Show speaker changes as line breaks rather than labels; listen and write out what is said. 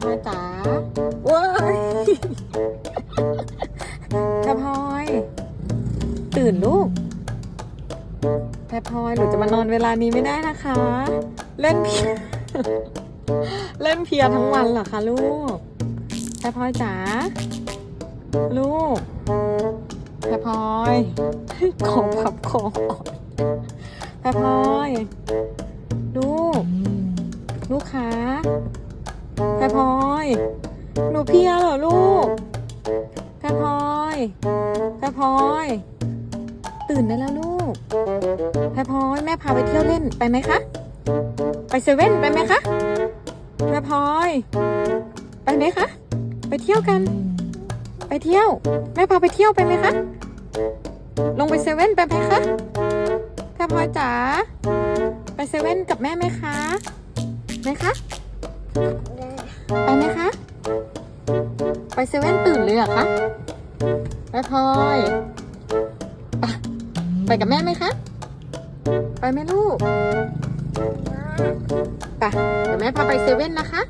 พลอยจ๋าว้ายแพรพลอย ตื่นลูก แพรพลอยหนูจะมานอนเวลานี้ไม่ได้นะคะ เล่นเพีย เล่นเพียทั้งวันเหรอคะลูก แพรพลอยจ๋า ลูก แพรพลอยของพับคออ่อนแพรพลอย ลูก พรพลอยหนูเพียเหรอลูกแพพลอยแพพลอย ตื่นได้แล้วลูกแพพลอยแม่พาไปเที่ยวเล่นไปไหมคะ ไปเซเว่นไปไหมคะแพพลอย ไปไหมคะ ไปเที่ยวกัน ไปเที่ยว แม่พาไปเที่ยวไปไหมคะ ลงไปเซเว่นไปไหมคะแพพลอยจ๋าไปเซเว่นกับแม่ไหมคะไหมคะ ไปเซเว่นตื่นเลยเหรอคะไปพลอยไปไปกับแม่ไหมคะ ไปไหมลูกไปเดี๋ยวแม่พาไปเซเว่นนะคะ